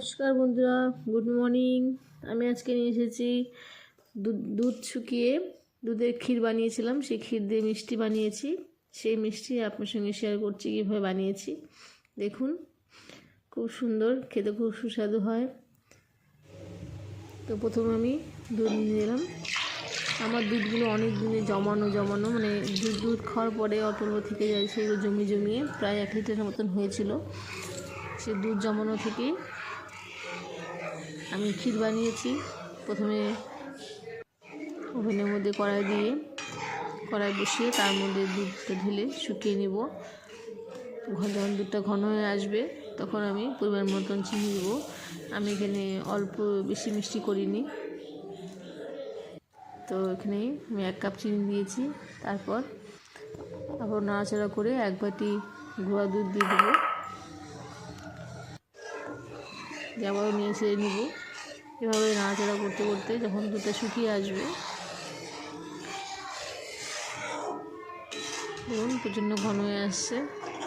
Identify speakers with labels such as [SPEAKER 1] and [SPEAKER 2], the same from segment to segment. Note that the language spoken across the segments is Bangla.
[SPEAKER 1] নমস্কার বন্ধুরা, গুড মর্নিং। আমি আজকে নিয়ে এসেছি দুধ শুকিয়ে দুধের ক্ষীর বানিয়েছিলাম। সেই ক্ষীর দিয়ে মিষ্টি বানিয়েছি। সেই মিষ্টি আপনার সঙ্গে শেয়ার করছি কীভাবে বানিয়েছি। দেখুন, খুব সুন্দর, খেতে খুব সুস্বাদু হয়। তো প্রথম আমি দুধ নিয়ে এলাম আমার দুধগুলো অনেক দিনে জমানো জমানো মানে দুধ দুধ খাওয়ার পরে অল্প থেকে যায় সেগুলো জমি জমিয়ে, প্রায় এক লিটারের মতন হয়েছিল। সে দুধ জমানো থেকেই আমি ক্ষীর বানিয়েছি। প্রথমে ওভেনের মধ্যে কড়াই দিয়ে কড়াই বসিয়ে তার মধ্যে দুধটা ঢেলে শুকিয়ে নেব। যখন দুধটা ঘন হয়ে আসবে, তখন আমি পরিমাণ মতন চিনি দেবো। আমি এখানে অল্প বেশি মিষ্টি করিনি। তো এখানে আমি এক কাপ চিনি দিয়েছি। তারপর আবার নাড়াচাড়া করে এক বাটি গুঁড়া দুধ দিয়ে দেবো। দিয়ে আবারও নিয়ে ছেড়ে নেব। এভাবে নাড়াচাড়া করতে করতে যখন দুধটা শুকিয়ে আসবে, দেখুন প্রচণ্ড ঘন হয়ে আসছে,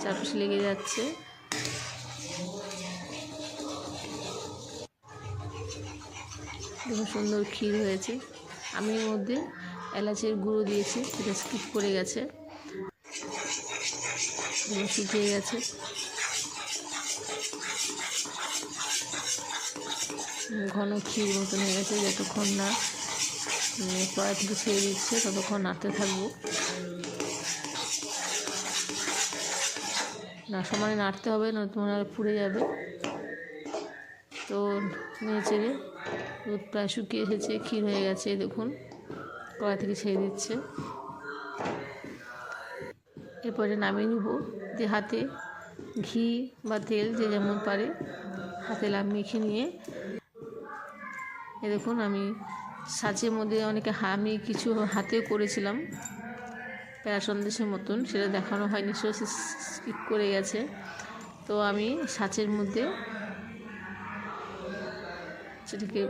[SPEAKER 1] চারপাশে লেগে যাচ্ছে। দেখুন সুন্দর ক্ষীর হয়েছে। আমি এর মধ্যে এলাচের গুঁড়ো দিয়েছি, সেটা স্কিপ করে গেছে। শুকিয়ে গেছে। ঘন ক্ষীর মতন হয়ে গেছে, যতক্ষণ না কড়াই থেকে ছেড়ে দিচ্ছে, ততক্ষণ নাড়তে থাকব। না, সমানে নাড়তে হবে না তোমার পুড়ে যাবে। তো চেড়ে দুধ প্রায় শুকিয়ে এসেছে, ক্ষীর হয়ে গেছে, দেখুন, কড়াই থেকে ছেড়ে দিচ্ছে। এরপরে নামিয়ে নেব যে হাতে ঘি বা তেল যে যেমন পারে, হাতে লাভ মেখে নিয়ে। এ দেখুন, আমি সাজের মধ্যে অনেকে আমি কিছু হাতে করেছিলাম, প্যারা সন্দেশের মতন, সেটা দেখানো হয়নি সেটা স্কিপ করে গেছে। তো আমি সাঁচের মধ্যে সেটাকে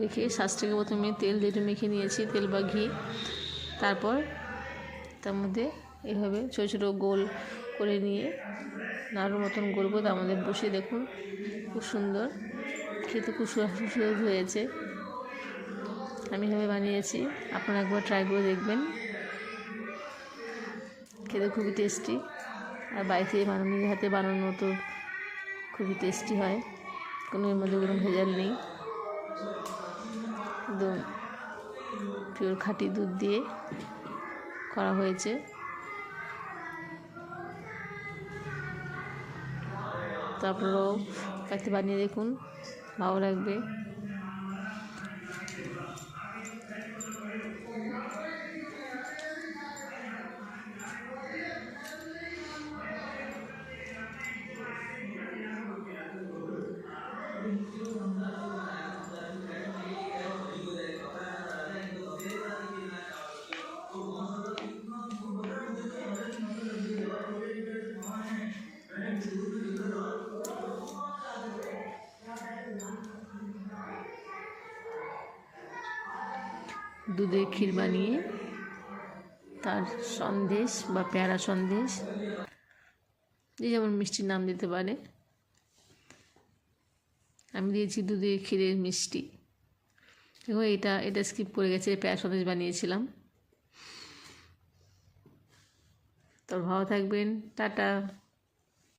[SPEAKER 1] রেখে সাজটাকে প্রথমে তেল দিয়ে মেখে নিয়েছি, তেল বা ঘি। তারপর তার মধ্যে এভাবে ছোটো ছোটো গোল করে নিয়ে নাড়ুর মতন করব তার মধ্যে বসে দেখুন। খুব সুন্দর। খেতে খুব সুস্বাদু হয়েছে। আমি এভাবে বানিয়েছি। আপনারা একবার ট্রাই করে দেখবেন। খেতে খুবই টেস্টি আর বাড়িতে বানানো হাতে বানানো তো খুবই টেস্টি হয়। কোনো এর মধ্যে কোনো ভেজাল নেই। একদম পিওর খাঁটি দুধ দিয়ে করা হয়েছে। তো আপনারাও বাড়িতে বানিয়ে দেখুন ভালো লাগবে। দুধের ক্ষীর বানিয়ে তার সন্দেশ বা পেয়ারা সন্দেশ, যে যেমন মিষ্টির নাম দিতে পারে। আমি দিয়েছি দুধের ক্ষীরের মিষ্টি। দেখো এটা এটা স্কিপ করে গেছে, পেয়ারা সন্দেশ বানিয়েছিলাম। তো ভালো থাকবেন, টাটা।